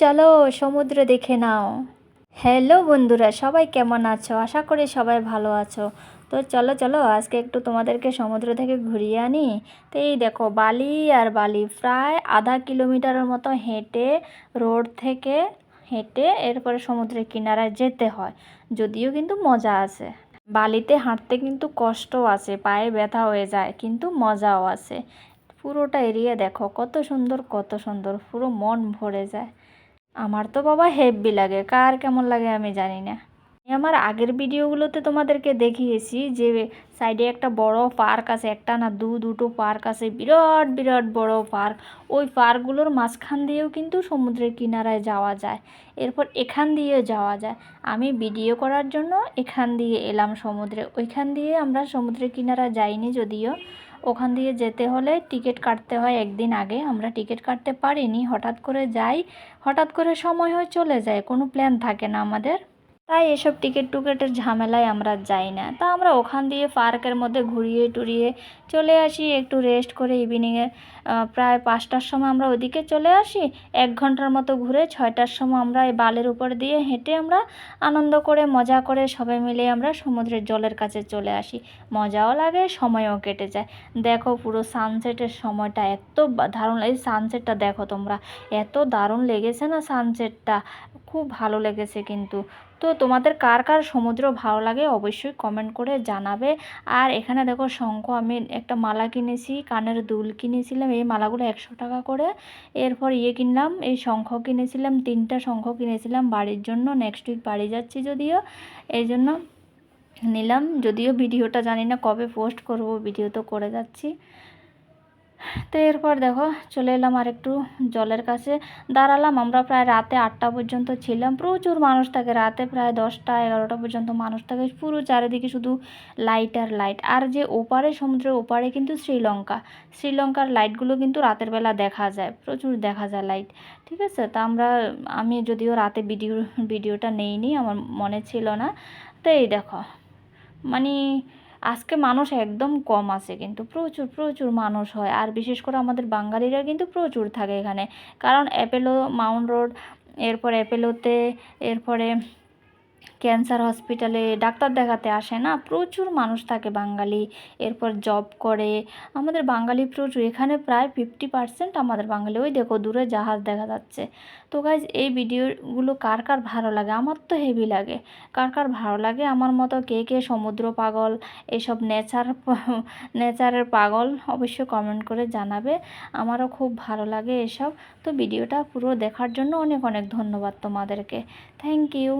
চলো সমুদ্র দেখে নাও। হ্যালো বন্ধুরা, সবাই কেমন আছো? আশা করি সবাই ভালো আছো। তো চলো চলো, আজকে একটু তোমাদেরকে সমুদ্র থেকে ঘুরিয়ে আনি। তো এই দেখো, বালি আর বালি, প্রায় আধা কিলোমিটারের মতো হেঁটে, রোড থেকে হেঁটে এরপরে সমুদ্রের কিনারায় যেতে হয়। যদিও কিন্তু মজা আছে। বালিতে হাঁটতে কিন্তু কষ্ট আছে, পায়ে ব্যথা হয়ে যায়, কিন্তু মজাও আছে। পুরোটা এরিয়া দেখো, কত সুন্দর কত সুন্দর, পুরো মন ভরে যায়। আমার তো বাবা হেভি লাগে, কার কেমন লাগে আমি জানি না। আমি আমার আগের ভিডিওগুলোতে তোমাদেরকে দেখিয়েছি যে সাইডে একটা বড় পার্ক আছে, একটা না দু, দুটো পার্ক আছে, বিরাট বিরাট বড় পার্ক। ওই পার্কগুলোর মাঝখান দিয়েও কিন্তু সমুদ্রের কিনারায় যাওয়া যায়, এরপর এখান দিয়েও যাওয়া যায়। আমি ভিডিও করার জন্য এখান দিয়ে এলাম সমুদ্রে, ওইখান দিয়ে আমরা সমুদ্রের কিনারা যাইনি যদিও। ওখান দিয়ে যেতে হলে টিকিট কাটতে হয় একদিন আগে। আমরা টিকিট কাটতে পারিনি। হঠাৎ করে যাই। হঠাৎ করে সময় হয়ে চলে যায়। কোনো প্ল্যান থাকে না আমাদের। তাই এসব টিকিট টুকেটের ঝামেলায় আমরা যাই না। তা আমরা ওখান দিয়ে পার্কের মধ্যে ঘুরিয়ে টুরিয়ে চলে আসি, একটু রেস্ট করে ইভিনিংয়ে প্রায় পাঁচটার সময় আমরা ওদিকে চলে আসি। এক ঘণ্টার মতো ঘুরে ছয়টার সময় আমরা এই বালের উপর দিয়ে হেঁটে আমরা আনন্দ করে, মজা করে সবাই মিলে আমরা সমুদ্রের জলের কাছে চলে আসি। মজাও লাগে, সময়ও কেটে যায়। দেখো পুরো সানসেটের সময়টা এত দারুণ এই সানসেটটা দেখো তোমরা। এত দারুণ লেগেছে না সানসেটটা খুব ভালো লেগেছে কিন্তু। তো তোমাদের কার কার সমুদ্র ভালো লাগে অবশ্যই কমেন্ট করে জানাবে। আর এখানে দেখো শঙ্খ, আমি একটা মালা কিনেছি, কানের দুল কিনেছিলাম, এই মালাগুলো একশো টাকা করে। এরপর ইয়ে কিনলাম, এই শঙ্খ কিনেছিলাম, তিনটা শঙ্খ কিনেছিলাম বাড়ির জন্য নেক্সট উইক বাড়ি যাচ্ছি যদিও। এই জন্য নিলাম, যদিও ভিডিওটা জানি না কবে পোস্ট করব, ভিডিও তো করে যাচ্ছি। তো এরপর দেখো, চলে এলাম আর একটু জলের কাছে। দাঁড়ালাম, আমরা প্রায় রাতে আটটা পর্যন্ত ছিলাম। প্রচুর মানুষ থাকে, রাতে প্রায় দশটা, এগারোটা পর্যন্ত মানুষ থাকে। পুরো চারিদিকে শুধু লাইট আর লাইট আর যে ওপারে, সমুদ্রের ওপারে কিন্তু শ্রীলঙ্কা। শ্রীলঙ্কার লাইটগুলো কিন্তু রাতের বেলা দেখা যায়, প্রচুর দেখা যায় লাইট ঠিক আছে? তা আমরা, আমি যদিও রাতে ভিডিও ভিডিওটা নেইনি, আমার মনে ছিল না। তো এই দেখো মানে আজকে মানুষ একদম কম আছে কিন্তু, প্রচুর প্রচুর মানুষ হয়। আর বিশেষ করে আমাদের বাঙালিরা কিন্তু প্রচুর থাকে এখানে। কারণ অ্যাপেলো, মাউন্ট রোড, এরপর অ্যাপেলোতে, এরপরে ক্যান্সার হসপিটালে ডাক্তার দেখাতে আসে না, প্রচুর মানুষ থাকে বাঙালি, এরপর জব করে। আমাদের বাঙালি প্রচুর, এখানে প্রায় ফিফটি পার্সেন্ট আমাদের বাঙালি। ওই দেখো, দূরে জাহাজ দেখা যাচ্ছে। তো গাইজ এই ভিডিওগুলো কার কার ভালো লাগে? আমার তো হেভি লাগে। কার কার ভালো লাগে? আমার মতো কে কে সমুদ্র পাগল, এসব নেচার, নেচারের পাগল, অবশ্যই কমেন্ট করে জানাবে। আমারও খুব ভালো লাগে এসব। তো ভিডিওটা পুরো দেখার জন্য অনেক অনেক ধন্যবাদ তোমাদেরকে। Thank you